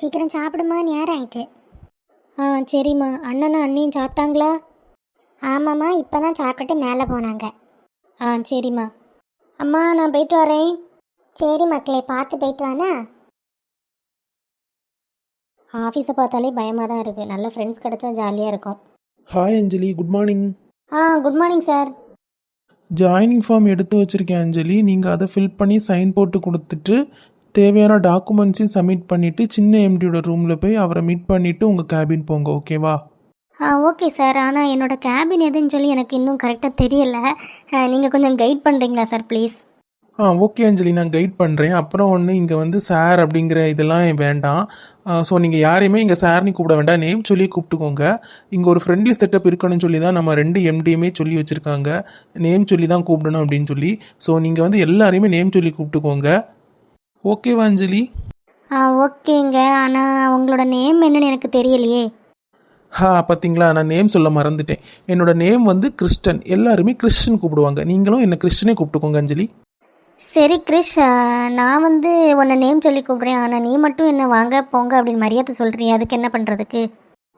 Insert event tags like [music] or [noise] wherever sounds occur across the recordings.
சீக்கிரம் சாப்பிடுமா? நேரம் ஆயிட்டு. ஆ சரிம்மா. அண்ணனும் அண்ணியும் சாப்பிட்டாங்களா? ஆமாம்மா இப்போ தான் சாப்பிட்டுட்டு மேலே போனாங்க. ஆ சரிம்மா. அம்மா நான் போயிட்டு வரேன். சரி மக்களே பார்த்து போயிட்டு வானா ஆஃபீஸை பார்த்தாலே பயமாக தான் இருக்குது நல்ல ஃப்ரெண்ட்ஸ் கிடச்சா ஜாலியாக இருக்கும். Hi Anjali. Good morning ah good morning sir joining form எடுத்து வச்சிருக்கேன் அஞ்சலி. நீங்கள் அதை ஃபில் பண்ணி சைன் போட்டு கொடுத்துட்டு தேவையான டாக்குமெண்ட்ஸையும் சப்மிட் பண்ணிவிட்டு சின்ன எம்டியோட ரூமில் போய் அவரை மீட் பண்ணிவிட்டு உங்கள் கேபின் போங்க ஓகேவா ஆ ஓகே சார் ஆனால் என்னோட கேபின் எதுன்னு சொல்லி எனக்கு இன்னும் கரெக்டாக தெரியல. நீங்கள் கொஞ்சம் கைட் பண்ணுறீங்களா sir please ah okay Anjali நான் கைட் பண்ணுறேன் அப்புறம் ஒன்று இங்கே வந்து சார் அப்படிங்கிற இதெல்லாம் வேண்டாம். ஸோ நீங்கள் யாரையுமே இங்கே சார்னி கூப்பிட வேண்டாம். நேம் சொல்லி கூப்பிட்டுக்கோங்க. இங்கே ஒரு ஃப்ரெண்ட்லி செட்டப் இருக்கணும்னு சொல்லி தான் நம்ம ரெண்டு எம்டியுமே சொல்லி வச்சுருக்காங்க. நேம் சொல்லி தான் கூப்பிடணும் அப்படின்னு சொல்லி. ஸோ நீங்கள் வந்து எல்லாரையுமே நேம் சொல்லி கூப்பிட்டுக்கோங்க. ஓகேவா அஞ்சலி ஆ ஓகேங்க. ஆனால் உங்களோட நேம் என்னன்னு எனக்கு தெரியலையே. ஹா பார்த்தீங்களா நான் நேம் சொல்ல மறந்துட்டேன். என்னோட நேம் வந்து கிறிஸ்டன். எல்லாருமே கிறிஸ்டன் கூப்பிடுவாங்க. நீங்களும் என்ன கிறிஸ்டனே கூப்பிட்டுக்கோங்க அஞ்சலி. சரி கிரிஷ் ஆ, நான் வந்து உன்னை நேம் சொல்லி கூப்பிட்றேன். ஆனால் நீ மட்டும் என்ன வாங்க போங்க அப்படின்னு மரியாதை சொல்கிறீ அதுக்கு என்ன பண்ணுறதுக்கு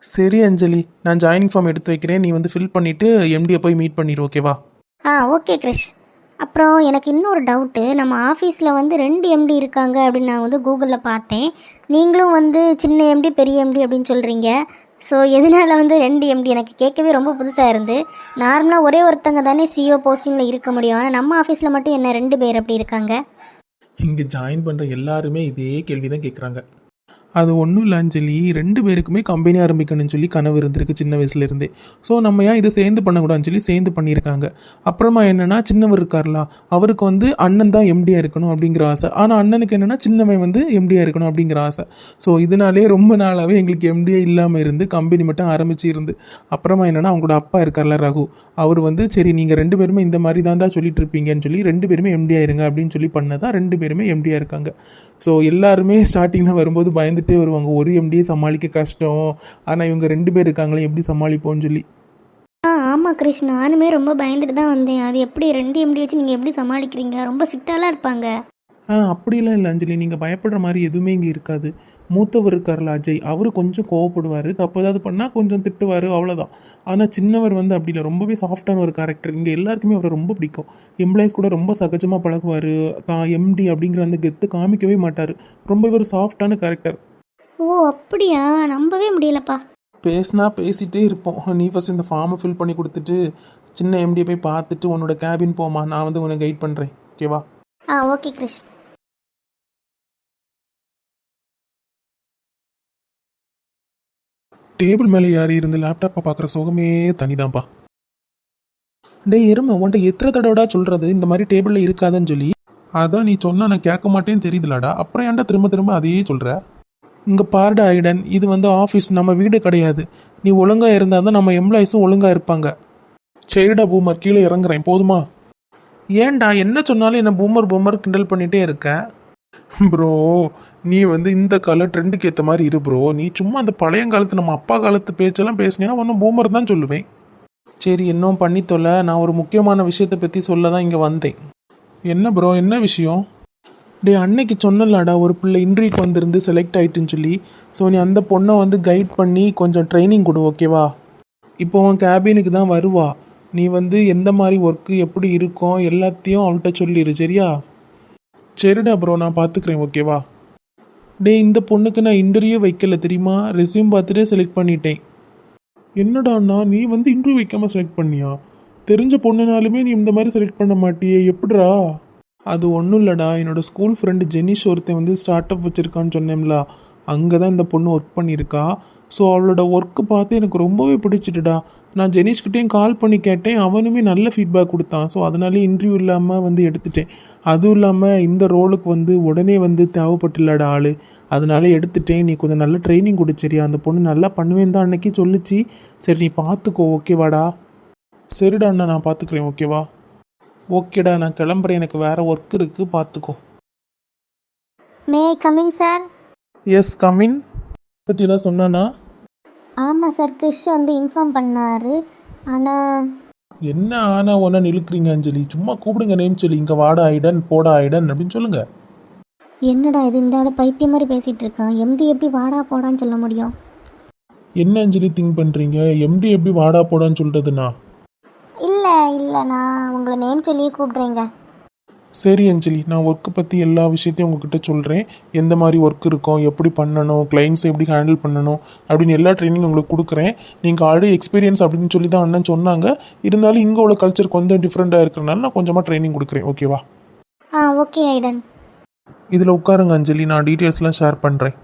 சரி அஞ்சலி. நான் ஜாயினிங் ஃபார்ம் எடுத்து வைக்கிறேன். நீ வந்து ஃபில் பண்ணிவிட்டு எம்டியை போய் மீட் பண்ணிடு ஓகேவா ஆ ஓகே கிரிஷ் அப்புறம் எனக்கு இன்னொரு டவுட்டு நம்ம ஆஃபீஸில் வந்து ரெண்டு எம்டி இருக்காங்க அப்படின்னு நான் வந்து கூகுளில் பார்த்தேன். நீங்களும் வந்து சின்ன எம்டி பெரிய எம்டி அப்படின்னு சொல்கிறீங்க ஸோ எதனால வந்து ரெண்டு எம்டி எனக்கு கேட்கவே ரொம்ப புதுசாக இருந்து. நார்மலாக ஒரே ஒருத்தங்க தானே சிஓ போஸ்டிங்கில் இருக்க முடியும். ஆனால் நம்ம ஆஃபீஸில் மட்டும் என்ன ரெண்டு பேர் அப்படி இருக்காங்க? இங்கே ஜாயின் பண்ணுற எல்லாருமே இதே கேள்வி தான் கேட்குறாங்க அது ஒன்றும் இல்லைன்னு சொல்லி ரெண்டு பேருக்குமே கம்பெனி ஆரம்பிக்கணும்னு சொல்லி கனவு இருந்திருக்கு சின்ன வயசுலேருந்தே. ஸோ நம்ம ஏன் இதை சேர்ந்து பண்ணக்கூடாதுன்னு சொல்லி சேர்ந்து பண்ணியிருக்காங்க. அப்புறமா என்னென்னா சின்னவர் இருக்கார்ல அவருக்கு வந்து அண்ணன் தான் எம்டியாக இருக்கணும் அப்படிங்கிற ஆசை. ஆனால் அண்ணனுக்கு என்னென்னா சின்னவன் வந்து எம்டியாக இருக்கணும் அப்படிங்கிற ஆசை. ஸோ இதனாலே ரொம்ப நாளாகவே எங்களுக்கு எம்டியே இல்லாமல் இருந்து கம்பெனி மட்டும் ஆரம்பிச்சு இருந்து. அப்புறமா என்னென்னா அவங்களோட அப்பா இருக்கார்ல ரகு. அவர் வந்து சரி நீங்கள் ரெண்டு பேருமே இந்த மாதிரி தான் சொல்லிட்டு இருப்பீங்கன்னு சொல்லி ரெண்டு பேருமே எம்டியாக இருங்க அப்படின்னு சொல்லி பண்ணதான் ரெண்டு பேருமே எம்டியாக இருக்காங்க. ஸோ எல்லாருமே ஸ்டார்டிங்கில் வரும்போது பயந்துட்டே வருவாங்க. ஒரு எம்டியை சமாளிக்க கஷ்டம். ஆனால் இவங்க ரெண்டு பேர் இருக்காங்களே எப்படி சமாளிப்போம்னு சொல்லி. ஆ ஆமாம் கிரிஷ் நானுமே ரொம்ப பயந்துட்டு தான் வந்தேன். அது எப்படி ரெண்டு எம்டி வச்சு நீங்கள் எப்படி சமாளிக்கிறீங்க? ரொம்ப ஸ்ட்ரிக்டாலாம் இருப்பாங்க. ஆ அப்படிலாம் இல்லை அஞ்சலி. நீங்கள் பயப்படுற மாதிரி எதுவுமே இங்கே இருக்காது. மூத்தவர் இருக்கார்ல அஜய் அவர் கொஞ்சம் கோவப்படுவார். தப்பு ஏதாவது பண்ணால் கொஞ்சம் திட்டுவார் அவ்வளோதான் ஆனால் சின்னவர் வந்து அப்படி இல்லை. ரொம்பவே சாஃப்டான ஒரு கேரக்டர் இங்கே எல்லாருக்குமே அவரை ரொம்ப பிடிக்கும். எம்ப்ளாயிஸ் கூட ரொம்ப சகஜமாக பழகுவார். தான் எம்டி அப்படிங்கிற அந்த கெத்து காமிக்கவே மாட்டார். ரொம்ப ஒரு சாஃப்டான கேரக்டர் ஓ அப்படியா? நம்பவே முடியலப்பா. பேசினா பேசிகிட்டே இருப்போம். நீ ஃபஸ்ட் இந்த ஃபார்மை ஃபில் பண்ணி கொடுத்துட்டு சின்ன எம்டியை போய் பார்த்துட்டு உன்னோட கேபின் போமா நான் வந்து உன்னை கைட் பண்ணுறேன் ஓகேவா ஆ ஓகே கிரிஷ். டேபிள் மேலே யாரி இருந்து லேப்டாப்பை பார்க்குற சுகமே தனிதான்ப்பா டேய் எருமை உன்ட்ட எத்தனை தடவைடா சொல்கிறது இந்த மாதிரி டேபிளில் இருக்காதுன்னு சொல்லி. அதான் நீ சொன்னால் நான் கேட்க மாட்டேன்னு தெரியுதுலடா. அப்புறம் ஏன்டா திரும்ப திரும்ப அதையே சொல்கிற இங்கே பாருடா ஐடன். இது வந்து ஆஃபீஸ் நம்ம வீடு கிடையாது. நீ ஒழுங்காக இருந்தால் தான் நம்ம எம்ப்ளாயிஸும் ஒழுங்காக இருப்பாங்க. சரிடா பூமர். கீழே இறங்குறேன். போதுமா? ஏன்டா என்ன சொன்னாலும் என்ன பூமர் பூமர் கிண்டல் பண்ணிகிட்டே இருக்க? ப்ரோ நீ வந்து இந்த கால ட்ரெண்டுக்கு ஏற்ற மாதிரி இரு ப்ரோ நீ சும்மா அந்த பழையங்காலத்து நம்ம அப்பா காலத்து பேச்செல்லாம் பேசினீங்கன்னா ஒன்றும் பூமர் தான் சொல்லுவேன். சரி இன்னும் பண்ணி தொலை நான் ஒரு முக்கியமான விஷயத்தை பற்றி சொல்ல தான் இங்கே வந்தேன். என்ன ப்ரோ என்ன விஷயம்? டே அன்னைக்கு சொன்னலாடா ஒரு பிள்ளை இன்ட்ரிக்கு வந்திருந்து செலக்ட் ஆயிட்டுன்னு சொல்லி. ஸோ நீ அந்த பொண்ணை வந்து கைட் பண்ணி கொஞ்சம் ட்ரைனிங் கொடு ஓகேவா இப்போ உன் கேபினுக்கு தான் வருவா. நீ வந்து எந்த மாதிரி ஒர்க்கு எப்படி இருக்கும் எல்லாத்தையும் அவள்கிட்ட சொல்லிடு சரியா? சரிடா ப்ரோ நான் பார்த்துக்கிறேன் ஓகேவா டேய் இந்த பொண்ணுக்கு நான் இன்டர்வியூ வைக்கல தெரியுமா? ரெஸ்யூம் பார்த்துட்டே செலக்ட் பண்ணிட்டேன். என்னடாண்ணா நீ வந்து இன்டர்வியூ வைக்காம செலக்ட் பண்ணியா? தெரிஞ்ச பொண்ணுனாலுமே நீ இந்த மாதிரி செலக்ட் பண்ண மாட்டியே எப்படிரா அது ஒன்றும் இல்லைடா என்னோட ஸ்கூல் ஃப்ரெண்டு ஜெனிஷ் ஒருத்தன் வந்து ஸ்டார்ட் அப் வச்சுருக்கான்னு சொன்னேன்ல அங்கே தான் இந்த பொண்ணு ஒர்க் பண்ணியிருக்கா. ஸோ அவளோட ஒர்க்கு பார்த்து எனக்கு ரொம்பவே பிடிச்சிட்டுடா. நான் ஜெனிஷ்கிட்டேயும் கால் பண்ணி கேட்டேன். அவனுமே நல்ல ஃபீட்பேக் கொடுத்தான். ஸோ அதனாலே இன்டர்வியூ இல்லாமல் வந்து எடுத்துட்டேன். அதுவும் இல்லாமல் இந்த ரோலுக்கு வந்து உடனே வந்து தேவைப்பட்டுலடா ஆள். அதனால எடுத்துட்டேன். நீ கொஞ்சம் நல்ல ட்ரைனிங் கொடு சரியா? அந்த பொண்ணு நல்லா பண்ணுவேன் தான் அன்னைக்கு சொல்லுச்சு. சரி நீ பார்த்துக்கோ. ஓகேவாடா சரிடா அண்ணா நான் பார்த்துக்கிறேன். ஓகேவா ஓகேடா நான் கிளம்புறேன். எனக்கு வேற ஒர்க் இருக்குது பார்த்துக்கோ. May coming sir yes come in பற்றி ஏதாவது சொன்னானா? ஆமாம் சார் கிரிஷ் வந்து இன்ஃபார்ம் பண்ணார். ஆனால் என்ன ஆனா ஒன்றா இழுக்கிறீங்க அஞ்சலி? சும்மா கூப்பிடுங்க நேம் சொல்லி. இங்கே வாடா ஐடன் போடா ஐடன் அப்படின்னு சொல்லுங்க. என்னடா இது? இந்த ஆள் பைத்தியம் மாதிரி பேசிகிட்டு இருக்கான். எம்டி எப்படி வாடா போடான்னு சொல்ல முடியும்? என்ன அஞ்சலி திங்க் பண்ணுறீங்க எம்டி எப்படி வாடா போடான்னு சொல்கிறதுண்ணா இல்லை இல்லை நான் உங்களை நேம் சொல்லியே கூப்பிட்றேங்க. சரி அஞ்சலி நான் ஒர்க்கை பற்றி எல்லா விஷயத்தையும் உங்ககிட்ட சொல்கிறேன் எந்த மாதிரி ஒர்க் இருக்கும் எப்படி பண்ணணும் கிளைண்ட்ஸ் எப்படி ஹேண்டில் பண்ணணும் அப்படின்னு எல்லா ட்ரைனிங் உங்களுக்கு கொடுக்குறேன். நீங்கள் ஆல்ரெடி எக்ஸ்பீரியன்ஸ் அப்படின்னு சொல்லி தான் அண்ணன் சொன்னாங்க. இருந்தாலும் இங்கே உள்ள கல்ச்சர் கொஞ்சம் டிஃப்ரெண்ட்டாக இருக்கிறனால நான் கொஞ்சமாக ட்ரைனிங் கொடுக்குறேன் ஓகேவா ஆ ஓகே ஐடன். இதில் உட்காருங்க அஞ்சலி நான் டீட்டெயில்ஸ்லாம் ஷேர் பண்ணுறேன்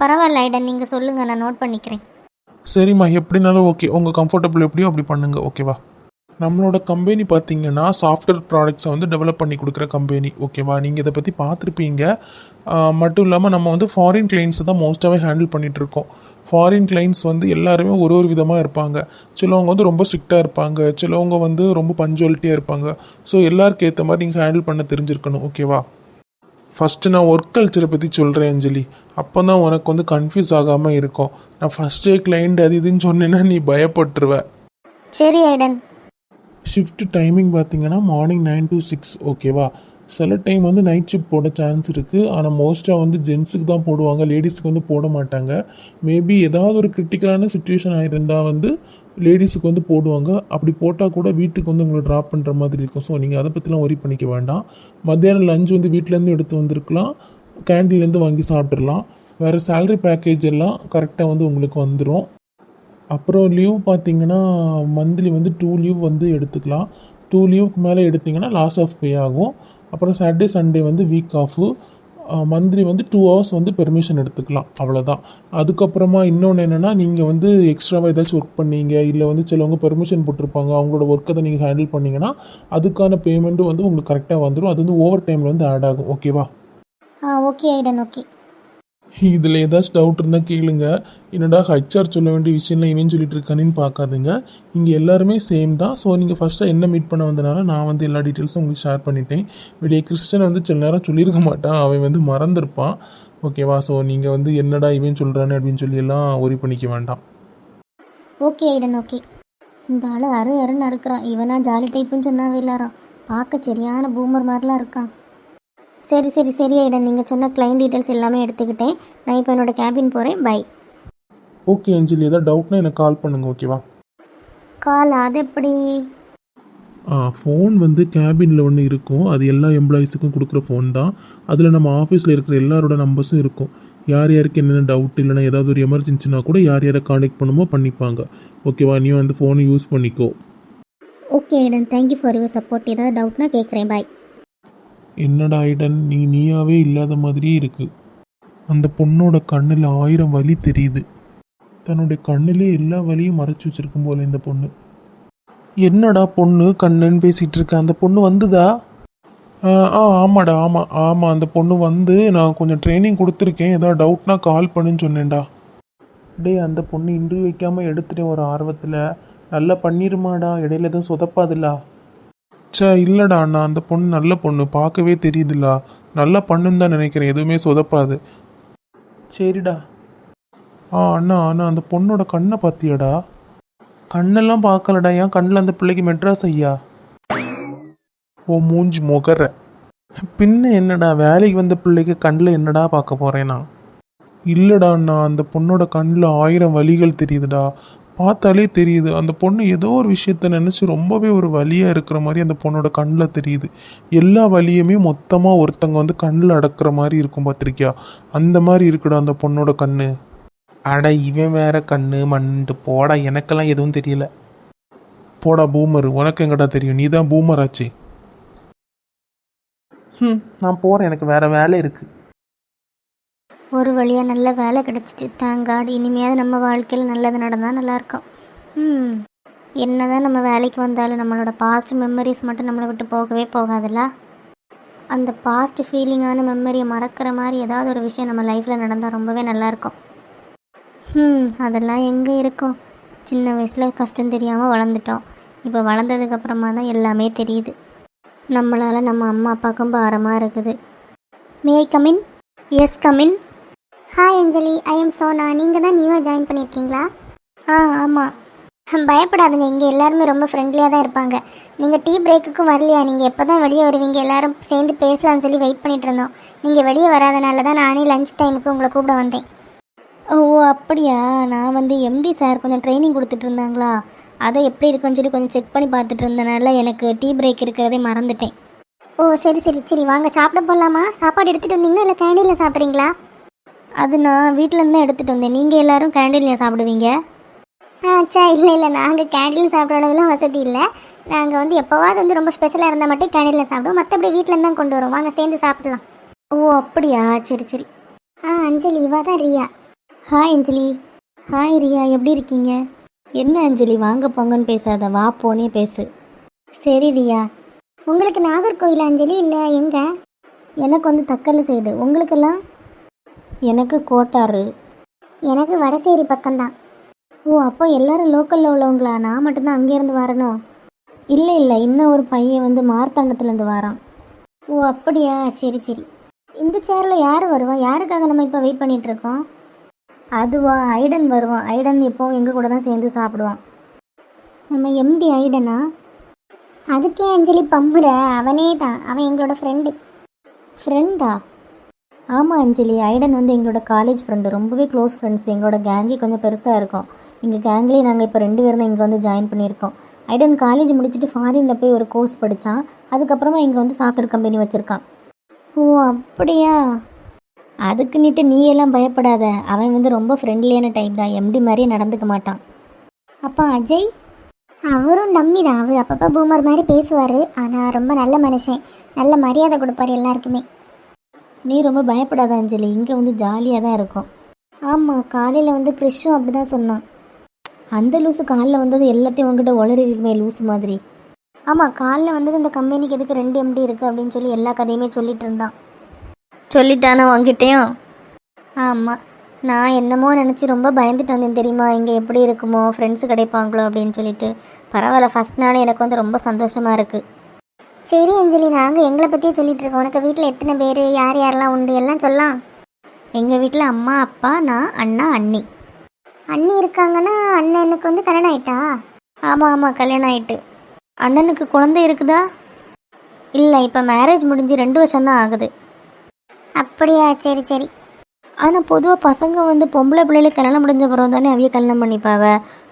பரவாயில்ல ஐடன் நீங்கள் சொல்லுங்கள் நான் நோட் பண்ணிக்கிறேன். சரிம்மா எப்படினாலும் ஓகே உங்கள் கம்ஃபர்டபுள் எப்படியோ அப்படி பண்ணுங்க ஓகேவா நம்மளோட கம்பெனி பார்த்தீங்கன்னா சாஃப்ட்வேர் ப்ராடக்ட்ஸை வந்து டெவலப் பண்ணி கொடுக்குற கம்பெனி ஓகேவா நீங்கள் இதை பற்றி பார்த்துருப்பீங்க. மட்டும் இல்லாமல் நம்ம வந்து ஃபாரின் கிளைண்ட்ஸை தான் மோஸ்ட்டாகவே ஹேண்டில் பண்ணிகிட்ருக்கோம் ஃபாரின் கிளைண்ட்ஸ் வந்து எல்லாருமே ஒரு ஒரு விதமாக இருப்பாங்க. சிலவங்க வந்து ரொம்ப ஸ்ட்ரிக்டாக இருப்பாங்க. சிலவங்க வந்து ரொம்ப பஞ்சுவாலிட்டியாக இருப்பாங்க. ஸோ எல்லாருக்கு ஏற்ற மாதிரி நீங்கள் ஹேண்டில் பண்ண தெரிஞ்சிருக்கணும். ஓகேவா ஃபஸ்ட்டு நான் ஒர்க் கல்ச்சரை பற்றி சொல்கிறேன் அஞ்சலி. அப்போ தான் உனக்கு வந்து கன்ஃபியூஸ் ஆகாமல் இருக்கும். நான் ஃபஸ்ட்டே கிளைண்ட் அது இதுன்னு சொன்னேன்னா நீ பயப்பட்டுருவ. சரி ஐடன். ஷிஃப்ட் டைமிங் பார்த்தீங்கன்னா மார்னிங் நைன் டு சிக்ஸ் ஓகேவா சில டைம் வந்து நைட் ஷிஃப்ட் போட சான்ஸ் இருக்குது ஆனால் மோஸ்ட்டாக வந்து ஜென்ஸுக்கு தான் போடுவாங்க. லேடிஸுக்கு வந்து போட மாட்டாங்க. மேபி ஏதாவது ஒரு கிரிட்டிக்கலான சுச்சுவேஷன் ஆகிருந்தால் வந்து லேடிஸுக்கு வந்து போடுவாங்க. அப்படி போட்டால் கூட வீட்டுக்கு வந்து உங்களை ட்ராப் பண்ணுற மாதிரி இருக்கும். ஸோ நீங்கள் அதை பற்றிலாம் ஒரி பண்ணிக்க வேண்டாம். மத்தியானம் லஞ்ச் வந்து வீட்டிலேருந்து எடுத்து வந்திருக்கலாம். கேண்டீன்லேருந்து வாங்கி சாப்பிட்றலாம் வேறு சேலரி பேக்கேஜ் எல்லாம் கரெக்டாக வந்து உங்களுக்கு வந்துடும் அப்புறம் லீவ் பார்த்தீங்கன்னா மந்த்லி வந்து டூ லீவ் வந்து எடுத்துக்கலாம். டூ லீவுக்கு மேலே எடுத்தீங்கன்னா லாஸ் ஆஃப் பே ஆகும். அப்புறம் சாட்டர்டே சண்டே வந்து வீக் ஆஃபு மந்த்லி வந்து டூ ஹவர்ஸ் வந்து பெர்மிஷன் எடுத்துக்கலாம். அவ்வளோதான் அதுக்கப்புறமா இன்னொன்று என்னென்னா நீங்கள் வந்து எக்ஸ்ட்ராவாக ஏதாச்சும் ஒர்க் பண்ணீங்க இல்லை வந்து சிலவங்க பெர்மிஷன் போட்டிருப்பாங்க அவங்களோட ஒர்க்கை நீங்கள் ஹேண்டில் பண்ணிங்கன்னா அதுக்கான பேமெண்ட்டும் வந்து உங்களுக்கு கரெக்டாக வந்துடும் அது வந்து ஓவர் டைமில் வந்து ஆட் ஆகும். ஓகேவா ஆ ஓகே ஐடன் ஓகே இதில் ஏதாச்சும் டவுட் இருந்தால் கேளுங்க. என்னடா ஹச்ஆர் சொல்ல வேண்டிய விஷயம்லாம் இவன் சொல்லிட்டு இருக்கானேன்னு பார்க்காதுங்க. இங்கே எல்லாருமே சேம் தான். ஸோ நீங்கள் ஃபஸ்ட்டாக என்ன மீட் பண்ண வந்தனால நான் வந்து எல்லா டீட்டெயில்ஸும் உங்களுக்கு ஷேர் பண்ணிட்டேன். வெளியே கிறிஸ்டன் வந்து சில நேரம் சொல்லியிருக்க மாட்டான். அவன் வந்து மறந்துருப்பான். ஓகேவா ஸோ நீங்கள் வந்து என்னடா இவன் சொல்கிறானே அப்படின்னு சொல்லி எல்லாம் ஒரி பண்ணிக்க வேண்டாம். ஓகே ஐடன் ஓகே இந்த ஆள் அரு அருன்னு அறுக்கிறான். இவனா ஜாலி டைப்புன்னு சொன்னாவே இல்லாரான் பார்க்க சரியான பூமர் மாதிரிலாம் இருக்கான். சரி சரி சரி ஐடன் நீங்கள் சொன்ன கிளைண்ட் டீட்டெயில்ஸ் எல்லாமே எடுத்துக்கிட்டேன். நான் இப்போ என்னோட கேபின் போகிறேன் பை ஓகே அஞ்சலி ஏதாவது டவுட்னா எனக்கு கால் பண்ணுங்க ஓகேவா கால் அது எப்படி? ஃபோன் வந்து கேபினில் ஒன்று இருக்கும். அது எல்லா எம்ப்ளாயீஸுக்கும் கொடுக்குற ஃபோன் தான். அதில் நம்ம ஆஃபீஸில் இருக்கிற எல்லாரோட நம்பர்ஸும் இருக்கும். யார் யாருக்கு என்னென்ன டவுட் இல்லைன்னா ஏதாவது ஒரு எமர்ஜென்சினா கூட யார் யாரை காண்டாக்ட் பண்ணுமோ பண்ணிப்பாங்க. ஓகேவா நீ அந்த ஃபோனை யூஸ் பண்ணிக்கோ. Okay Aidan thank you for your support ஏதாவது டவுட்னா கேட்குறேன். பாய் என்னடா ஐடன் நீ நீயாவே இல்லாத மாதிரியே இருக்கு. அந்த பொண்ணோட கண்ணில் ஆயிரம் வலி தெரியுது. தன்னுடைய கண்ணிலே எல்லா வலியும் மறைச்சு வச்சிருக்கும் போல இந்த பொண்ணு. என்னடா பொண்ணு கண்ணுன்னு பேசிட்டு இருக்க அந்த பொண்ணு வந்துதா? ஆ ஆ, ஆமாடா ஆமாம் ஆமாம் அந்த பொண்ணு வந்து நான் கொஞ்சம் ட்ரைனிங் கொடுத்துருக்கேன் ஏதாவது டவுட்னா கால் பண்ணுன்னு சொன்னேன்டா. டேய் அந்த பொண்ணு இன்டர்வியூ வைக்காமல் எடுத்துட்டேன் ஒரு ஆர்வத்தில். நல்லா பண்ணிருமாடா இடையில எதுவும் சொதப்பாதுல்லா. ச்சே இல்லைடா அண்ணா அந்த பொண்ணு நல்ல பொண்ணு பார்க்கவே தெரியுதுல்லா. நல்லா பண்ணுன்னு தான் நினைக்கிறேன் எதுவுமே சொதப்பாது. சரிடா. ஆ அண்ணா அண்ணா அந்த பொண்ணோட கண்ணை பார்த்தியாடா. கண்ணெல்லாம் பார்க்கலடா ஏன் கண்ணில் அந்த பிள்ளைக்கு மெட்ராஸ் ஐயா. ஓ மூஞ்சி முகர. பின்ன என்னடா வேலைக்கு வந்த பிள்ளைக்கு கண்ணில் என்னடா பார்க்க போறேனா இல்லைடா அண்ணா அந்த பொண்ணோட கண்ணில் ஆயிரம் வலிகள் தெரியுதுடா. பார்த்தாலே தெரியுது. அந்த பொண்ணு ஏதோ ஒரு விஷயத்த நினச்சி ரொம்பவே ஒரு வலியாக இருக்கிற மாதிரி அந்த பொண்ணோட கண்ணில் தெரியுது. எல்லா வலியுமே மொத்தமாக ஒருத்தங்க வந்து கண்ணில் அடக்கிற மாதிரி இருக்கும் பார்த்துருக்கியா? அந்த மாதிரி இருக்குடா அந்த பொண்ணோட கண்ணு. அட இவன் வேற கண்ணு மண்டு போடா. எனக்கெல்லாம் எதுவும் தெரியல. போடா பூமர். உனக்கு எங்கடா தெரியும்? நீ தான் பூமர் ஆச்சு ம் நான் போகிறேன் எனக்கு வேற வேலை இருக்குது ஒரு வழியாக நல்ல வேலை கிடச்சிட்டு தேங்காடு இனிமையாவது நம்ம வாழ்க்கையில் நல்லது நடந்தால் நல்லாயிருக்கும் ம். என்னதான் நம்ம வேலைக்கு வந்தாலும் நம்மளோட பாஸ்ட் மெமரிஸ் மட்டும் நம்மளை விட்டு போகவே போகாதுல்ல? அந்த பாஸ்ட் ஃபீலிங்கான மெமரியை மறக்கிற மாதிரி ஏதாவது ஒரு விஷயம் நம்ம லைஃப்பில் நடந்தால் ரொம்பவே நல்லாயிருக்கும் ம் அதெல்லாம் எங்கே இருக்கும்? சின்ன வயசில் கஷ்டம் தெரியாமல் வளர்ந்துட்டோம். இப்போ வளர்ந்ததுக்கப்புறமா தான் எல்லாமே தெரியுது. நம்மளால் நம்ம அம்மா அப்பாவுக்கும் பாரமாக இருக்குது. May I come in yes come in hi Anjali I am Sona நீங்கள் தான் நியூவாக ஜாயின் பண்ணியிருக்கீங்களா ஆ ஆமாம் பயப்படாதுங்க. இங்கே எல்லாருமே ரொம்ப ஃப்ரெண்ட்லியாக தான் இருப்பாங்க. நீங்கள் டீ பிரேக்குக்கும் வரலையா? நீங்கள் எப்போ தான் வெளியே வருவீங்க? எல்லாரும் சேர்ந்து பேசலாம்னு சொல்லி வெயிட் பண்ணிட்டு இருந்தோம். நீங்கள் வெளியே வராதனால தான் நானே லஞ்ச் டைமுக்கு உங்களை கூப்பிட வந்தேன். ஓ அப்படியா? நான் வந்து எம்டி சார் கொஞ்சம் ட்ரைனிங் கொடுத்துட்டு இருந்தாங்களா? அதை எப்படி இருக்குன்னு சொல்லி கொஞ்சம் செக் பண்ணி பார்த்துட்டு இருந்தனால எனக்கு டீ பிரேக் இருக்கிறதே மறந்துட்டேன். ஓ சரி சரி சரி. வாங்க சாப்பிட போகலாமா சாப்பாடு எடுத்துகிட்டு வந்தீங்களா? இல்லை கேண்டீனில் சாப்பிட்றீங்களா? அது நான் வீட்டிலேருந்து தான் எடுத்துகிட்டு வந்தேன். நீங்கள் எல்லாரும் கேண்டீனில் சாப்பிடுவீங்க? ஆ சே இல்லை இல்லை. நாங்கள் கேண்டீன் சாப்பிட்ற அளவுலாம் வசதி இல்லை. நாங்கள் வந்து எப்போவாவது வந்து ரொம்ப ஸ்பெஷலாக இருந்தால் மட்டும் கேண்டீனில் சாப்பிடுவோம். மற்றபடி வீட்டிலேருந்து தான் கொண்டு வரோம் வாங்க சேர்ந்து சாப்பிடலாம். ஓ அப்படியா? சரி சரி. ஆ அஞ்சலி. இவா தான் ரியா. ஹாய் அஞ்சலி. ஹாய் ரியா. எப்படி இருக்கீங்க? என்ன அஞ்சலி? வாங்க போங்கன்னு பேசாத. வா போனே பேசு. சரி ரியா. உங்களுக்கு நாகர்கோவில் அஞ்சலி? இல்லை எங்கே? எனக்கு வந்து தக்கலை சைடு. உங்களுக்கெல்லாம்? எனக்கு கோட்டாறு. எனக்கு வடசேரி பக்கம்தான். ஓ அப்போ எல்லாரும் லோக்கலில் உள்ளவங்களா? நான் மட்டும்தான் அங்கேருந்து வரணும் இல்லை இல்லை இன்னும் ஒரு பையன் வந்து மார்த்தாண்டத்துலேருந்து வரான். ஓ அப்படியா? சரி சரி. இந்த சேரில் யார் வருவா? யாருக்காக நம்ம இப்போ வெயிட் பண்ணிகிட்ருக்கோம் அதுவா? ஐடன் வருவான். ஐடன் எப்போவும் எங்கள் கூட தான் சேர்ந்து சாப்பிடுவான். நம்ம எம்டி ஐடனா? அதுக்கே அஞ்சலி பம்புற அவனே தான் அவன் எங்களோட ஃப்ரெண்டு ஃப்ரெண்டா ஆமாம் அஞ்சலி. ஐடன் வந்து எங்களோட காலேஜ் ஃப்ரெண்டு ரொம்பவே க்ளோஸ் ஃப்ரெண்ட்ஸ் எங்களோட கேங்கே கொஞ்சம் பெருசாக இருக்கும். எங்கள் கேங்லேயே நாங்கள் இப்போ ரெண்டு பேரும் தான் இங்கே வந்து ஜாயின் பண்ணியிருக்கோம். ஐடன் காலேஜ் முடிச்சுட்டு ஃபாரினில் போய் ஒரு கோர்ஸ் படித்தான் அதுக்கப்புறமா இங்கே வந்து சாஃப்ட்வேர் கம்பெனி வச்சுருக்கான். ஓ அப்படியா? அதுக்குன்னுட்டு நீ எல்லாம் பயப்படாத. அவன் வந்து ரொம்ப ஃப்ரெண்ட்லியான டைப் தான். எம்டி மாதிரியே நடந்துக்க மாட்டான். அப்பா அஜய்? அவரும் நம்பி தான். அவர் அப்பப்போ பூமர் மாதிரி பேசுவார். ஆனால் ரொம்ப நல்ல மனுஷன். நல்ல மரியாதை கொடுப்பார் எல்லாருக்குமே. நீ ரொம்ப பயப்படாத அஞ்சலி. இங்கே வந்து ஜாலியாக தான் இருக்கும். ஆமாம் காலையில் வந்து கிறிஷும் அப்படி தான் சொன்னான். அந்த லூஸு காலைல வந்தது எல்லாத்தையும் உங்ககிட்ட உளறி இருக்குமே மாதிரி. ஆமாம் காலைல வந்தது இந்த கம்பெனிக்கு எதுக்கு ரெண்டு எம்டி இருக்குது அப்படின்னு சொல்லி எல்லா கதையுமே சொல்லிட்டு இருந்தான். சொல்லிட்டானா உங்ககிட்டயும் ஆமாம் நான் என்னமோ நினச்சி ரொம்ப பயந்துட்டு வந்தேன் தெரியுமா? இங்கே எப்படி இருக்குமோ? ஃப்ரெண்ட்ஸு கிடைப்பாங்களோ அப்படின்னு சொல்லிட்டு. பரவாயில்ல ஃபஸ்ட் நாளே எனக்கு வந்து ரொம்ப சந்தோஷமாக இருக்குது சரி அஞ்சலி நாங்கள் எங்களை பற்றியே சொல்லிட்டு இருக்கோம் உனக்கு வீட்டில் எத்தனை பேர் யார் யாரெல்லாம் உண்டு எல்லாம் சொல்லலாம். எங்கள் வீட்டில் அம்மா அப்பா நான் அண்ணா அண்ணி. அண்ணி இருக்காங்கன்னா அண்ணனுக்கு வந்து கல்யாணம் ஆயிட்டா? ஆமாம் ஆமாம் கல்யாணம் ஆயிட்டு. அண்ணனுக்கு குழந்தை இருக்குதா? இல்லை இப்போ மேரேஜ் முடிஞ்சு ரெண்டு வருஷம்தான் ஆகுது. அப்படியா சரி சரி. ஆனால் பொதுவாக பசங்க வந்து பொம்பளை பிள்ளைகளுக்கு கல்யாணம் முடிஞ்ச பிறகு தானே அவிய கல்யாணம் பண்ணிப்பாவ?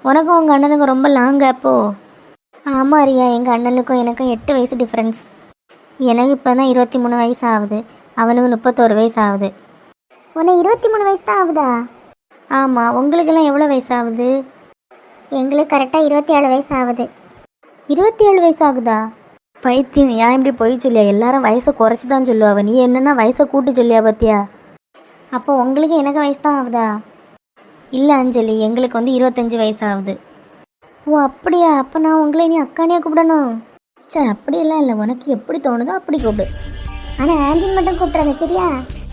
உனக்கும் உங்கள் அண்ணனுக்கு ரொம்ப லாங் அப்போது ஆமாம் ரியா எங்கள் அண்ணனுக்கும் எனக்கும் எட்டு வயசு டிஃப்ரென்ஸ் எனக்கு இப்போ தான் இருபத்தி மூணு வயசு ஆகுது அவனுக்கு முப்பத்தோரு வயசு ஆகுது உன்னை இருபத்தி மூணு வயசு தான் ஆகுதா? ஆமாம் உங்களுக்கெல்லாம் எவ்வளோ வயசு ஆகுது எங்களுக்கு கரெக்டாக இருபத்தி ஏழு வயசு ஆகுது இருபத்தி ஏழு வயசு ஆகுதா பைத்தியம் ஏன் இப்படி பொய் சொல்லியா? எல்லாரும் வயசை குறைச்சி தான் சொல்லுவா நீ என்னன்னா வயசை கூட்டி சொல்லியா பத்தியா? அப்போ உங்களுக்கு எனக்கு வயசு தான் ஆகுதா? இல்லை அஞ்சலி எங்களுக்கு வந்து இருபத்தஞ்சி வயசு ஆகுது ஓ அப்படியா? அப்போ நான் உங்களை நீ அக்கானியா கூப்பிடணும். சே அப்படியெல்லாம் இல்லை. உனக்கு எப்படி தோணுதோ அப்படி கூப்பிடு. ஆனால் ஆண்டின் மட்டும் கூப்பிட்றாங்க சரியா?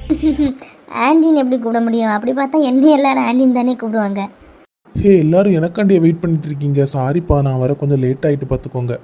[laughs] ஆண்டின் எப்படி கூப்பிட முடியும்? அப்படி பார்த்தா என்ன எல்லாரும் ஆண்டின் தானே கூப்பிடுவாங்க. ஹே எல்லாரும் எனக்காண்டியே வெயிட் பண்ணிட்டு இருக்கீங்க. சாரிப்பா நான் வர கொஞ்சம் லேட் ஆகிட்டு பார்த்துக்கோங்க.